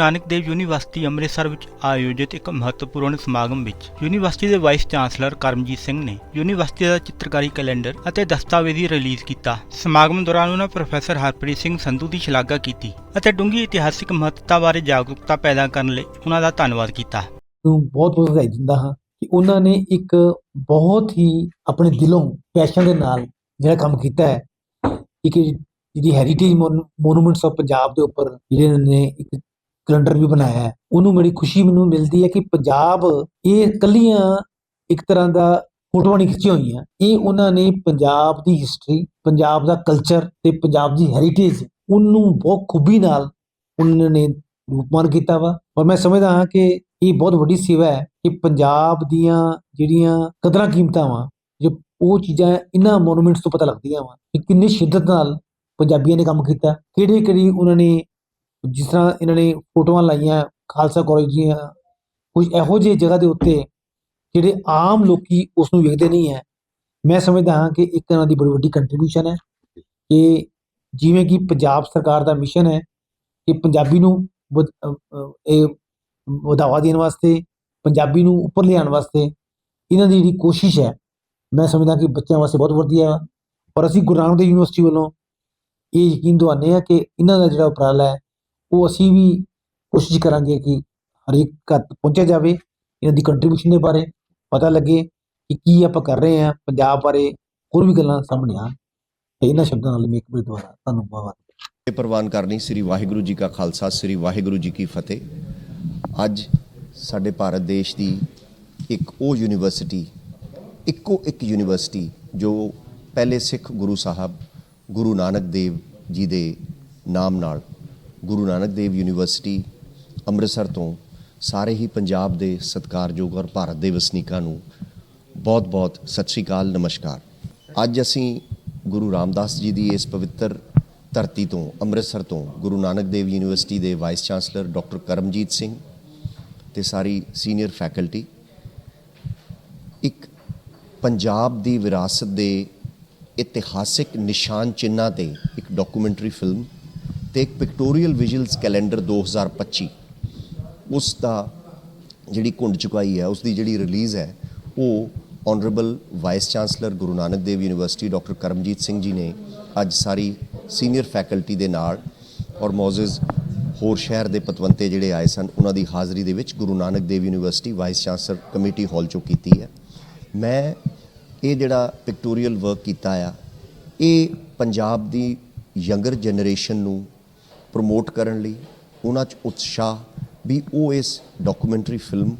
Nanak Dev university Amritsar ਵਿੱਚ ਆਯੋਜਿਤ ਇੱਕ ਮਹੱਤਵਪੂਰਨ ਸਮਾਗਮ ਵਿੱਚ ਯੂਨੀਵਰਸਿਟੀ ਦੇ ਵਾਈਸ ਚਾਂਸਲਰ ਕਰਮਜੀਤ ਸਿੰਘ ਨੇ ਯੂਨੀਵਰਸਿਟੀ ਦਾ ਚਿੱਤਰਕਾਰੀ ਕੈਲੰਡਰ ਅਤੇ ਦਸਤਾਵੇਜ਼ੀ ਰਿਲੀਜ਼ ਕੀਤਾ। ਸਮਾਗਮ ਦੌਰਾਨ ਉਹਨਾਂ ਪ੍ਰੋਫੈਸਰ ਹਰਪ੍ਰੀਤ ਸਿੰਘ ਸੰਧੂ ਦੀ ਸ਼ਲਾਘਾ ਕੀਤੀ ਅਤੇ ਡੂੰਘੀ ਇਤਿਹਾਸਿਕ ਮਹੱਤਤਾ ਬਾਰੇ ਜਾਗਰੂਕਤਾ ਪੈਦਾ ਕਰਨ ਲਈ ਉਹਨਾਂ ਦਾ ਧੰਨਵਾਦ ਕੀਤਾ। ਨੂੰ ਬਹੁਤ ਬਹੁਤ ਵਧਾਈ ਦਿੰਦਾ ਹਾਂ ਕਿ ਉਹਨਾਂ ਨੇ ਇੱਕ ਬਹੁਤ ਹੀ ਆਪਣੇ ਦਿਲੋਂ ਪੈਸ਼ਨ ਦੇ ਨਾਲ ਜਿਹੜਾ ਕੰਮ ਕੀਤਾ ਹੈ, ਇੱਕ ਜਿਹੜੀ ਹੈਰੀਟੇਜ ਮੋਨੂਮੈਂਟਸ ਆਫ ਪੰਜਾਬ ਦੇ ਉੱਪਰ, ਜਿਹੜੇ ਨੇ ਇੱਕ ਕੈਲੰਡਰ ਵੀ ਬਣਾਇਆ ਹੈ। ਉਹਨੂੰ ਬੜੀ ਖੁਸ਼ੀ ਮੈਨੂੰ ਮਿਲਦੀ ਹੈ ਕਿ ਪੰਜਾਬ ਇਹ ਕੱਲੀਆਂ ਇੱਕ ਤਰ੍ਹਾਂ ਦਾ ਫੋਟੋਆਂ ਨਹੀਂ ਖਿੱਚੀਆਂ ਹੋਈਆਂ। ਇਹ ਉਹਨਾਂ ਨੇ ਪੰਜਾਬ ਦੀ ਹਿਸਟਰੀ ਪੰਜਾਬ ਦਾ ਕਲਚਰ ਤੇ ਪੰਜਾਬ ਦੀ ਹੈਰੀਟੇਜ ਉਹਨੂੰ ਬਹੁਤ ਖੂਬੀ ਨਾਲ ਉਹਨਾਂ ਨੇ ਰੂਪਮਾਨ ਕੀਤਾ ਵਾ। ਔਰ ਮੈਂ ਸਮਝਦਾ ਹਾਂ ਕਿ ਇਹ ਬਹੁਤ ਵੱਡੀ ਸੇਵਾ ਹੈ ਕਿ ਪੰਜਾਬ ਦੀਆਂ ਜਿਹੜੀਆਂ ਕਦਰਾਂ ਕੀਮਤਾਂ ਵਾ, ਜੋ ਉਹ ਚੀਜ਼ਾਂ ਇਹਨਾਂ ਮੋਨੂਮੈਂਟਸ ਤੋਂ ਪਤਾ ਲੱਗਦੀਆਂ ਵਾ ਕਿ ਕਿੰਨੀ ਸ਼ਿੱਦਤ ਨਾਲ ਪੰਜਾਬੀਆਂ ਨੇ ਕੰਮ ਕੀਤਾ ਕਿਹੜੇ ਕਿਹੜੀ ਉਹਨਾਂ ਨੇ ਜਿਸ ਤਰ੍ਹਾਂ ਇਹਨਾਂ ਨੇ ਫੋਟੋਆਂ ਲਾਈਆਂ, ਖਾਲਸਾ ਕਾਲਜ ਦੀਆਂ, ਕੁਝ ਇਹੋ ਜਿਹੇ ਜਗ੍ਹਾ ਦੇ ਉੱਤੇ ਜਿਹੜੇ ਆਮ ਲੋਕੀ ਉਸ ਨੂੰ ਵੇਖਦੇ ਨਹੀਂ ਹੈ। ਮੈਂ ਸਮਝਦਾ ਹਾਂ ਕਿ ਇੱਕ ਤਰ੍ਹਾਂ ਦੀ ਬੜੀ ਵੱਡੀ ਕੰਟਰੀਬਿਊਸ਼ਨ ਹੈ ਕਿ ਜਿਵੇਂ ਕਿ ਪੰਜਾਬ ਸਰਕਾਰ ਦਾ ਮਿਸ਼ਨ ਹੈ ਕਿ ਪੰਜਾਬੀ ਨੂੰ ਇਹ ਵਧਾਵਾ ਦੇਣ ਵਾਸਤੇ, ਪੰਜਾਬੀ ਨੂੰ ਉੱਪਰ ਲਿਆਉਣ ਵਾਸਤੇ ਇਹਨਾਂ ਦੀ ਜਿਹੜੀ ਕੋਸ਼ਿਸ਼ ਹੈ, ਮੈਂ ਸਮਝਦਾ ਕਿ ਬੱਚਿਆਂ ਵਾਸਤੇ ਬਹੁਤ ਵਧੀਆ ਹੈ ਔਰ ਅਸੀਂ ਗੁਰੂ ਨਾਨਕ ਦੇਵ ਯੂਨੀਵਰਸਿਟੀ ਵੱਲੋਂ ਇਹ ਯਕੀਨ ਦਵਾਉਂਦੇ ਹਾਂ ਕਿ ਇਹਨਾਂ ਦਾ ਜਿਹੜਾ ਉਪਰਾਲਾ ਹੈ ਉਹ ਅਸੀਂ ਵੀ ਕੋਸ਼ਿਸ਼ ਕਰਾਂਗੇ ਕਿ ਹਰੇਕ ਘਰ ਪਹੁੰਚਿਆ ਜਾਵੇ, ਇਹਨਾਂ ਦੀ ਕੰਟਰੀਬਿਊਸ਼ਨ ਦੇ ਬਾਰੇ ਪਤਾ ਲੱਗੇ ਕਿ ਕੀ ਆਪਾਂ ਕਰ ਰਹੇ ਹਾਂ, ਪੰਜਾਬ ਬਾਰੇ ਹੋਰ ਵੀ ਗੱਲਾਂ ਸਾਹਮਣੇ ਆ ਤੇ ਇਹਨਾਂ ਸ਼ਬਦਾਂ ਨਾਲ ਮੈਂ ਇੱਕ ਵਾਰੀ ਦੁਬਾਰਾ ਤੁਹਾਨੂੰ ਬਹੁਤ ਇਹ ਪ੍ਰਵਾਨ ਕਰਨੀ ਸ੍ਰੀ ਵਾਹਿਗੁਰੂ ਜੀ ਕਾ ਖਾਲਸਾ, ਸ੍ਰੀ ਵਾਹਿਗੁਰੂ ਜੀ ਕੀ ਫਤਿਹ। ਅੱਜ ਸਾਡੇ ਭਾਰਤ ਦੇਸ਼ ਦੀ ਇੱਕ ਉਹ ਯੂਨੀਵਰਸਿਟੀ, ਇੱਕੋ ਇੱਕ ਯੂਨੀਵਰਸਿਟੀ ਜੋ ਪਹਿਲੇ ਸਿੱਖ ਗੁਰੂ ਸਾਹਿਬ, ਗੁਰੂ ਨਾਨਕ ਦੇਵ ਜੀ ਦੇ ਨਾਮ ਨਾਲ ਗੁਰੂ ਨਾਨਕ ਦੇਵ ਯੂਨੀਵਰਸਿਟੀ ਅੰਮ੍ਰਿਤਸਰ ਤੋਂ ਸਾਰੇ ਹੀ ਪੰਜਾਬ ਦੇ ਸਤਿਕਾਰਯੋਗ ਔਰ ਭਾਰਤ ਦੇ ਵਸਨੀਕਾਂ ਨੂੰ ਬਹੁਤ-ਬਹੁਤ ਸਤਿ ਸ਼੍ਰੀ ਅਕਾਲ, ਨਮਸਕਾਰ। ਅੱਜ ਅਸੀਂ ਗੁਰੂ ਰਾਮਦਾਸ ਜੀ ਦੀ ਇਸ ਪਵਿੱਤਰ ਧਰਤੀ ਤੋਂ, ਅੰਮ੍ਰਿਤਸਰ ਤੋਂ ਗੁਰੂ ਨਾਨਕ ਦੇਵ ਯੂਨੀਵਰਸਿਟੀ ਦੇ vice chancellor doctor Karamjit Singh ਤੇ ਸਾਰੀ ਸੀਨੀਅਰ ਫੈਕਲਟੀ। ਇੱਕ ਪੰਜਾਬ ਦੀ ਵਿਰਾਸਤ ਦੇ ਇਤਿਹਾਸਿਕ ਨਿਸ਼ਾਨ ਚਿੰਨਾਂ ਤੇ ਇੱਕ ਡਾਕੂਮੈਂਟਰੀ ਫਿਲਮ ਤੇ ਇੱਕ ਪਿਕਟੋਰੀਅਲ ਵਿਜ਼ੂਅਲਸ ਕੈਲੰਡਰ 2025 ਉਸ ਦਾ ਜਿਹੜੀ ਘੁੰਡ ਚੁਕਾਈ ਹੈ, ਉਸ ਦੀ ਜਿਹੜੀ ਰਿਲੀਜ਼ ਹੈ, ਉਹ honourable vice chancellor Guru Nanak Dev university doctor Karamjit Singh ji ਨੇ ਅੱਜ ਸਾਰੀ ਸੀਨੀਅਰ ਫੈਕਲਟੀ ਦੇ ਨਾਲ ਔਰ ਮੌਜਜ਼ ਹੋਰ ਸ਼ਹਿਰ ਦੇ ਪਤਵੰਤੇ ਜਿਹੜੇ ਆਏ ਸਨ, ਉਹਨਾਂ ਦੀ ਹਾਜ਼ਰੀ ਦੇ ਵਿੱਚ Guru Nanak Dev university vice chancellor committee hall ਚੋਂ ਕੀਤੀ ਹੈ। ਮੈਂ ਇਹ ਜਿਹੜਾ ਪਿਕਟੋਰੀਅਲ ਵਰਕ ਕੀਤਾ ਆ, ਇਹ ਪੰਜਾਬ ਦੀ ਯੰਗਰ ਜਨਰੇਸ਼ਨ ਨੂੰ ਪ੍ਰਮੋਟ ਕਰਨ ਲਈ ਉਹਨਾਂ 'ਚ ਉਤਸ਼ਾਹ ਵੀ ਉਹ ਇਸ ਡਾਕੂਮੈਂਟਰੀ ਫਿਲਮ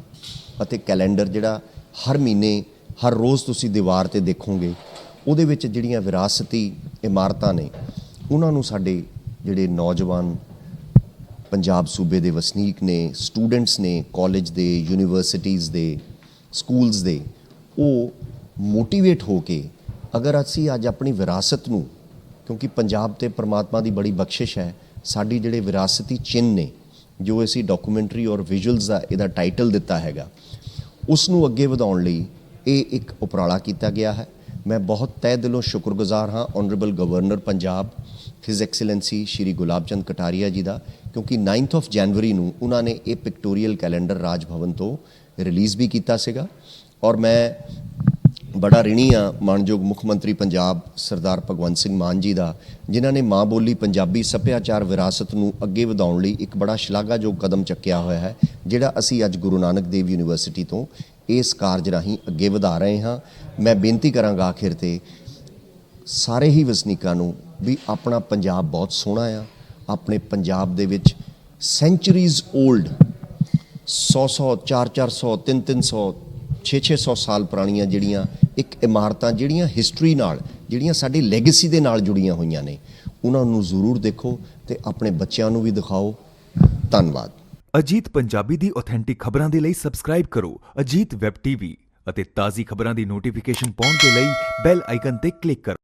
ਅਤੇ ਕੈਲੰਡਰ ਜਿਹੜਾ ਹਰ ਮਹੀਨੇ, ਹਰ ਰੋਜ਼ ਤੁਸੀਂ ਦੀਵਾਰ ਤੇ ਦੇਖੋਗੇ, ਉਹਦੇ ਵਿੱਚ ਜਿਹੜੀਆਂ ਵਿਰਾਸਤੀ ਇਮਾਰਤਾਂ ਨੇ, ਉਹਨਾਂ ਨੂੰ ਸਾਡੇ ਜਿਹੜੇ ਨੌਜਵਾਨ ਪੰਜਾਬ ਸੂਬੇ ਦੇ ਵਸਨੀਕ ਨੇ ਸਟੂਡੈਂਟਸ ਨੇ ਕਾਲਜ ਦੇ ਯੂਨੀਵਰਸਿਟੀਆਂ ਦੇ ਸਕੂਲਸ ਦੇ, ਉਹ ਮੋਟੀਵੇਟ ਹੋ ਕੇ ਅਗਰ ਅਸੀਂ ਅੱਜ ਆਪਣੀ ਵਿਰਾਸਤ ਨੂੰ, ਕਿਉਂਕਿ ਪੰਜਾਬ ਤੇ ਪਰਮਾਤਮਾ ਦੀ ਬੜੀ ਬਖਸ਼ਿਸ਼ ਹੈ ਸਾਡੀ ਜਿਹੜੇ ਵਿਰਾਸਤੀ ਚਿੰਨ੍ਹ ਨੇ, ਜੋ ਅਸੀਂ ਡਾਕੂਮੈਂਟਰੀ ਔਰ ਵਿਜ਼ੂਅਲਸ ਦਾ ਇਹਦਾ ਟਾਈਟਲ ਦਿੱਤਾ ਹੈਗਾ ਉਸ ਨੂੰ ਅੱਗੇ ਵਧਾਉਣ ਲਈ ਇਹ ਇੱਕ ਉਪਰਾਲਾ ਕੀਤਾ ਗਿਆ ਹੈ। ਮੈਂ ਬਹੁਤ ਤਹਿ ਦਿਲੋਂ ਸ਼ੁਕਰਗੁਜ਼ਾਰ ਹਾਂ honourable governor Punjab his excellency Shri Gulab Chand Kataria ji ਦਾ, ਕਿਉਂਕਿ 9th ਆਫ ਜਨਵਰੀ ਨੂੰ ਉਹਨਾਂ ਨੇ ਇਹ ਪਿਕਟੋਰੀਅਲ ਕੈਲੰਡਰ ਰਾਜ ਭਵਨ ਤੋਂ ਰਿਲੀਜ਼ ਵੀ ਕੀਤਾ ਸੀਗਾ। ਔਰ ਮੈਂ ਬੜਾ ਰਿਣੀ ਆ ਮਾਨਯੋਗ ਮੁੱਖ ਮੰਤਰੀ ਪੰਜਾਬ ਸਰਦਾਰ ਭਗਵੰਤ ਸਿੰਘ ਮਾਨ ਜੀ ਦਾ, ਜਿਨ੍ਹਾਂ ਨੇ ਮਾਂ ਬੋਲੀ ਪੰਜਾਬੀ ਸੱਭਿਆਚਾਰ ਵਿਰਾਸਤ ਨੂੰ ਅੱਗੇ ਵਧਾਉਣ ਲਈ ਇੱਕ ਬੜਾ ਸ਼ਲਾਘਾਯੋਗ ਕਦਮ ਚੱਕਿਆ ਹੋਇਆ ਹੈ, ਜਿਹੜਾ ਅਸੀਂ ਅੱਜ ਗੁਰੂ ਨਾਨਕ ਦੇਵ ਯੂਨੀਵਰਸਿਟੀ ਤੋਂ ਇਸ ਕਾਰਜ ਰਾਹੀਂ ਅੱਗੇ ਵਧਾ ਰਹੇ ਹਾਂ। ਮੈਂ ਬੇਨਤੀ ਕਰਾਂਗਾ ਆਖਿਰ ਤੇ ਸਾਰੇ ਹੀ ਵਸਨੀਕਾਂ ਨੂੰ ਵੀ ਆਪਣਾ ਪੰਜਾਬ ਬਹੁਤ ਸੋਹਣਾ ਆ, ਆਪਣੇ ਪੰਜਾਬ ਦੇ ਵਿੱਚ ਸੈਂਚਰੀਜ਼ 올ਡ 100 100 400 300 600 ਸਾਲ ਪੁਰਾਣੀਆਂ ਜਿਹੜੀਆਂ ਇੱਕ ਇਮਾਰਤਾਂ, ਜਿਹੜੀਆਂ ਹਿਸਟਰੀ ਨਾਲ, ਜਿਹੜੀਆਂ ਸਾਡੀ ਲੈਗੇਸੀ ਦੇ ਨਾਲ ਜੁੜੀਆਂ ਹੋਈਆਂ ਨੇ, ਉਹਨਾਂ ਨੂੰ ਜ਼ਰੂਰ ਦੇਖੋ ਤੇ ਆਪਣੇ ਬੱਚਿਆਂ ਨੂੰ ਵੀ ਦਿਖਾਓ। ਧੰਨਵਾਦ। ਅਜੀਤ ਪੰਜਾਬੀ ਦੀ ਆਥੈਂਟਿਕ ਖਬਰਾਂ ਦੇ ਲਈ ਸਬਸਕ੍ਰਾਈਬ ਕਰੋ ਅਜੀਤ ਵੈਬ ਟੀਵੀ ਅਤੇ ਤਾਜ਼ੀ ਖਬਰਾਂ ਦੀ ਨੋਟੀਫਿਕੇਸ਼ਨ ਪਾਉਣ ਦੇ ਲਈ ਬੈਲ ਆਈਕਨ ਤੇ ਕਲਿੱਕ ਕਰੋ।